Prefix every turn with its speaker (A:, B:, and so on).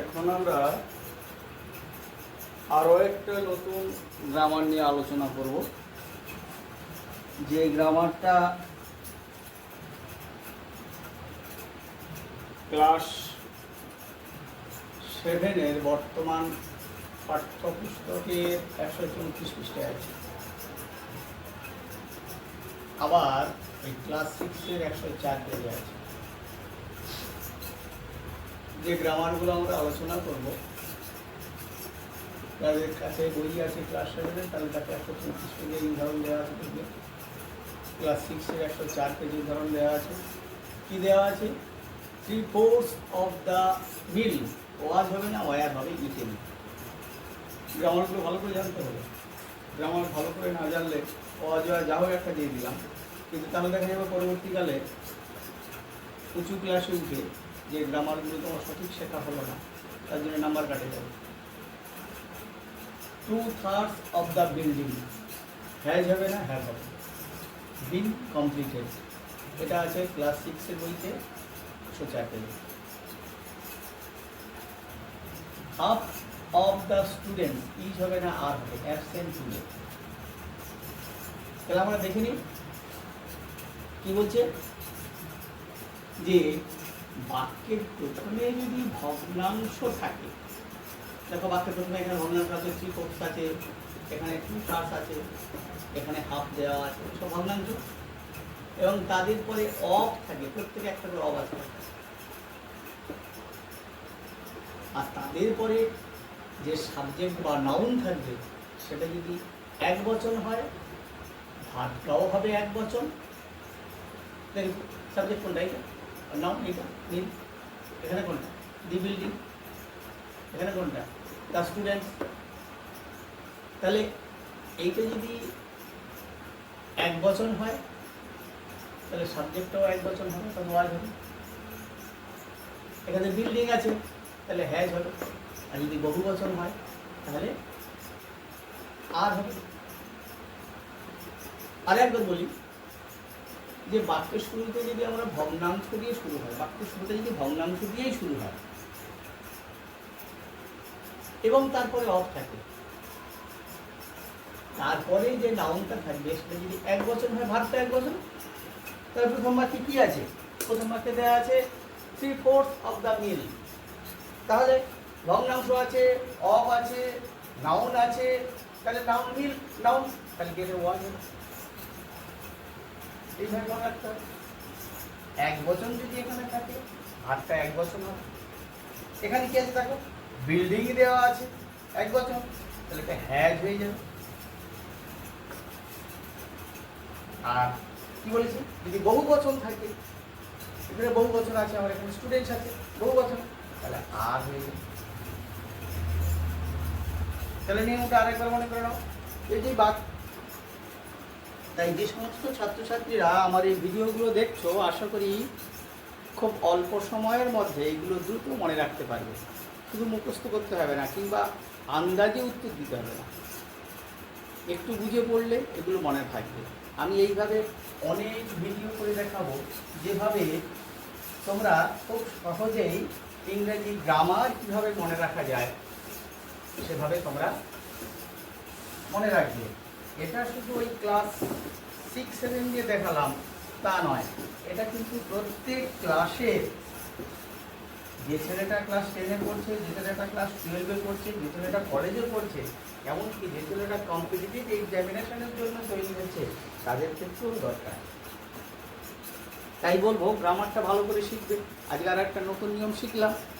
A: এখন আমরা আরও একটা নতুন গ্রামার নিয়ে আলোচনা করব। যে গ্রামারটা ক্লাস সেভেনের বর্তমান পাঠ্যপুস্তকের একশো চৌত্রিশ পৃষ্ঠায় আছে। আবার এই ক্লাস সিক্সের একশো চার পেজে আছে। যে গ্রামারগুলো আমরা আলোচনা করব, তাদের কাছে বই আছে ক্লাস সেভেনের তাদের কাছে একশো পঁচিশ পেজের উদাহরণ দেওয়া আছে ক্লাস সিক্সের একশো চার পেজের উদাহরণ দেওয়া আছে। কি দেওয়া আছে? Three fourths of the meal was হবে না ওয়ার হবে ইটেন গ্রামারগুলো ভালো করে জানতে হবে। গ্রামার ভালো করে না জানলে, ওয়াজ ওয়ার যা হোক একটা দিয়ে দিলাম। কিন্তু তাহলে দেখা যাবে পরবর্তীকালে উঁচু ক্লাসে উঠে যে গ্রামারগুলো তোমার সঠিক শেখা হলো না, তার জন্য নাম্বার কাটে যাবে। Two thirds of the building has হবে না হ্যাভ হবে। বিন কমপ্লিটেড এটা আছে ক্লাস সিক্সের বইতে একশো চার পেজে half of the student is হবে না, আর হবে অ্যাবসেন্ট টুডে তাহলে আমরা দেখে নিই। কি বলছে? যে বাক্যের প্রথমে যদি ভগ্নাংশ থাকে, দেখো বাক্যের প্রথমে এখানে ভগ্নাংশ আছে থ্রি ফোর্থ আছে, এখানে টু থার্স আছে, এখানে হাফ দেওয়া আছে সব ভগ্নাংশ। এবং তাদের পরে অফ থাকে, প্রত্যেকে একটা করে অফ আছে। আর তাদের পরে যে সাবজেক্ট বা নাউন থাকবে, সেটা যদি এক বচন হয় ভাতটাও হবে এক বচন। সাবজেক্ট কোনটা নাউন এটা নীল। এখানে কোনটা? The building. এখানে কোনটা? দ্য স্টুডেন্টস তাহলে এইটা যদি এক বচন হয়, তাহলে সাবজেক্টটাও এক বচন হবে তাহলে ওয়াজ হবে। এখানে বিল্ডিং আছে, তাহলে হ্যাজ হবে। আর যদি বহু বচন হয়, তাহলে আর হবে। আর একবার বলি যে বাক্যের শুরুতে যদি আমরা ভগ্নাংশ দিয়ে শুরু হয় বাক্যের শুরুতে যদি ভগ্নাংশ দিয়েই শুরু হয়, এবং তারপরে অফ থাকে, তারপরে যে নাউনটা থাকবে, সেটা যদি এক বছর হয় ভাবটা এক বছর তাহলে প্রথম বাক্যে কি আছে? প্রথম বাক্যে দেওয়া আছে three fourth of the meal তাহলে ভগ্নাংশ আছে অফ আছে নাউন আছে, তাহলে নাউন মিল নাউন তাহলে গেটে ওয়ান এইভাবে মনে রাখতে হবে এক বচন যদি এখানে থাকে ভাতটা এক বচন হবে এখানে কি আছে দেখো? বিল্ডিং দেওয়া আছে, এক বচন তাহলে এটা হ্যাজ হয়ে যাবে। আর কি বলেছি? যদি বহু বচন থাকে, এখানে বহু বচন আছে, আমার এখানে স্টুডেন্টস আছে, বহু বচন তাহলে আর হয়ে যাবে। তাহলে নিয়মটা আরেকবার মনে করে নাও, এই যে বাক তাই যে সমস্ত ছাত্রছাত্রীরা আমার এই ভিডিওগুলো দেখছ, আশা করি খুব অল্প সময়ের মধ্যে এগুলো দ্রুত মনে রাখতে পারবে। শুধু মুখস্থ করতে হবে না, কিংবা আন্দাজে উত্তর দিতে হবে না। একটু বুঝে পড়লে এগুলো মনে থাকবে। আমি এইভাবে অনেক ভিডিও করে দেখাবো, যেভাবে তোমরা খুব সহজেই ইংরেজি গ্রামার কীভাবে মনে রাখা যায়, সেভাবে তোমরা মনে রাখবে। এটা শুধু ওই ক্লাস সিক্স সেভেন দিয়ে দেখালাম, তা নয়। এটা কিন্তু প্রত্যেক ক্লাসে যে ছেলেটা ক্লাস টেনে পড়ছে, যে ছেলেটা ক্লাস টুয়েলভে পড়ছে, যে ছেলেটা কলেজে পড়ছে, এমনকি যে ছেলেটা কম্পিটিটিভ এক্সামিনেশনের জন্য তৈরি হচ্ছে, তাদের ক্ষেত্রেও দরকার। তাই বলব গ্রামারটা ভালো করে শিখবে। আজকে আর একটা নতুন নিয়ম শিখলাম।